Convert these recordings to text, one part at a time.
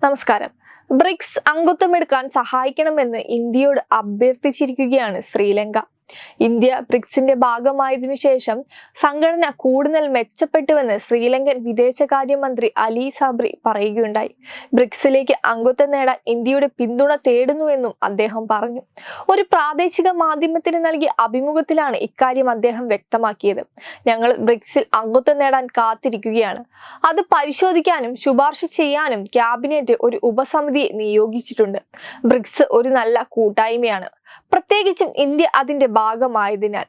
നമസ്കാരം. ബ്രിക്സ് അംഗത്വമെടുക്കാൻ സഹായിക്കണമെന്ന് ഇന്ത്യയോട് അഭ്യർത്ഥിച്ചിരിക്കുകയാണ് ശ്രീലങ്ക. ഇന്ത്യ ബ്രിക്സിന്റെ ഭാഗമായതിനു ശേഷം സംഘടന കൂടുതൽ മെച്ചപ്പെട്ടുവെന്ന് ശ്രീലങ്കൻ വിദേശകാര്യമന്ത്രി അലി സാബ്രി പറയുകയുണ്ടായി. ബ്രിക്സിലേക്ക് അംഗത്വം നേടാൻ ഇന്ത്യയുടെ പിന്തുണ തേടുന്നുവെന്നും അദ്ദേഹം പറഞ്ഞു. ഒരു പ്രാദേശിക മാധ്യമത്തിന് നൽകിയ അഭിമുഖത്തിലാണ് ഇക്കാര്യം അദ്ദേഹം വ്യക്തമാക്കിയത്. ഞങ്ങൾ ബ്രിക്സിൽ അംഗത്വം നേടാൻ കാത്തിരിക്കുകയാണ്. അത് പരിശോധിക്കാനും ശുപാർശ ചെയ്യാനും ക്യാബിനറ്റ് ഒരു ഉപസമിതിയെ നിയോഗിച്ചിട്ടുണ്ട്. ബ്രിക്സ് ഒരു നല്ല കൂട്ടായ്മയാണ്. പ്രത്യേകിച്ചും ഇന്ത്യ അതിന്റെ ഭാഗമായതിനാൽ.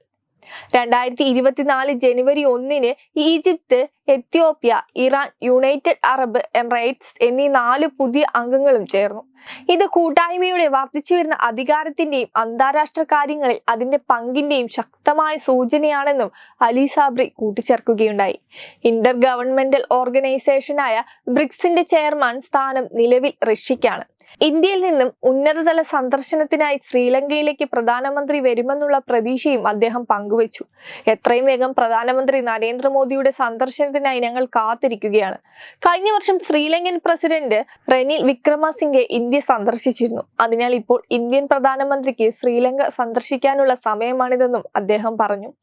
രണ്ടായിരത്തി ഇരുപത്തിനാല് ജനുവരി ഒന്നിന് Egypt Ethiopia Iran United Arab Emirates എന്നീ നാല് പുതിയ അംഗങ്ങളും ചേർന്നു. ഇത് കൂട്ടായ്മയുടെ വർദ്ധിച്ചു വരുന്ന അധികാരത്തിന്റെയും അന്താരാഷ്ട്ര കാര്യങ്ങളിൽ അതിന്റെ പങ്കിന്റെയും ശക്തമായ സൂചനയാണെന്നും അലി സാബ്രി കൂട്ടിച്ചേർക്കുകയുണ്ടായി. ഇന്റർ ഗവൺമെന്റൽ ഓർഗനൈസേഷനായ ബ്രിക്സിന്റെ ചെയർമാൻ സ്ഥാനം നിലവിൽ റഷ്യക്കാണ് ഇന്ത്യയിൽ നിന്നും ഉന്നതതല സന്ദർശനത്തിനായി ശ്രീലങ്കയിലേക്ക് പ്രധാനമന്ത്രി വരുമെന്നുള്ള പ്രതീക്ഷയും അദ്ദേഹം പങ്കുവച്ചു. എത്രയും വേഗം പ്രധാനമന്ത്രി നരേന്ദ്രമോദിയുടെ സന്ദർശനത്തിനായി ഞങ്ങൾ കാത്തിരിക്കുകയാണ്. കഴിഞ്ഞ വർഷം ശ്രീലങ്കൻ പ്രസിഡന്റ് റെനിൽ വിക്രമസിംഗെ ഇന്ത്യ സന്ദർശിച്ചിരുന്നു. അതിനാൽ ഇപ്പോൾ ഇന്ത്യൻ പ്രധാനമന്ത്രിക്ക് ശ്രീലങ്ക സന്ദർശിക്കാനുള്ള സമയമാണിതെന്നും അദ്ദേഹം പറഞ്ഞു.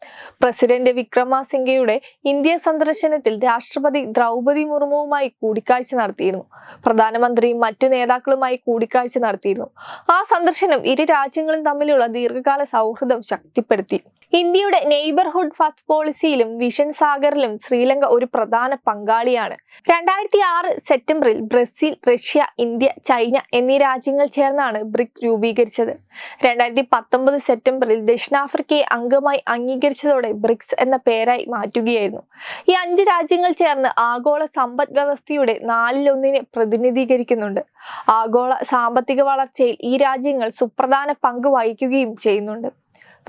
പ്രസിഡന്റ് വിക്രമസിംഗയുടെ ഇന്ത്യ സന്ദർശനത്തിൽ രാഷ്ട്രപതി ദ്രൗപതി മുർമുവുമായി കൂടിക്കാഴ്ച നടത്തിയിരുന്നു. പ്രധാനമന്ത്രിയും മറ്റു നേതാക്കളുമായി കൂടിക്കാഴ്ച നടത്തിയിരുന്നു. ആ സന്ദർശനം ഇരു രാജ്യങ്ങളും തമ്മിലുള്ള ദീർഘകാല സൗഹൃദം ശക്തിപ്പെടുത്തി. ഇന്ത്യയുടെ നെയ്ബർഹുഡ് ഫസ്റ്റ് പോളിസിയിലും വിഷൻ സാഗറിലും ശ്രീലങ്ക ഒരു പ്രധാന പങ്കാളിയാണ്. രണ്ടായിരത്തി ആറ് സെപ്റ്റംബറിൽ ബ്രസീൽ റഷ്യ ഇന്ത്യ ചൈന എന്നീ രാജ്യങ്ങൾ ചേർന്നാണ് ബ്രിക് രൂപീകരിച്ചത്. രണ്ടായിരത്തി പത്തൊമ്പത് സെപ്റ്റംബറിൽ ദക്ഷിണാഫ്രിക്കയെ അംഗമായി അംഗീകരിച്ചതോടെ ബ്രിക്സ് എന്ന പേരായി മാറ്റുകയായിരുന്നു. ഈ അഞ്ച് രാജ്യങ്ങൾ ചേർന്ന് ആഗോള സമ്പദ് വ്യവസ്ഥയുടെ നാലിലൊന്നിനെ പ്രതിനിധീകരിക്കുന്നുണ്ട്. ആഗോള സാമ്പത്തിക വളർച്ചയിൽ ഈ രാജ്യങ്ങൾ സുപ്രധാന പങ്ക് വഹിക്കുകയും ചെയ്യുന്നുണ്ട്.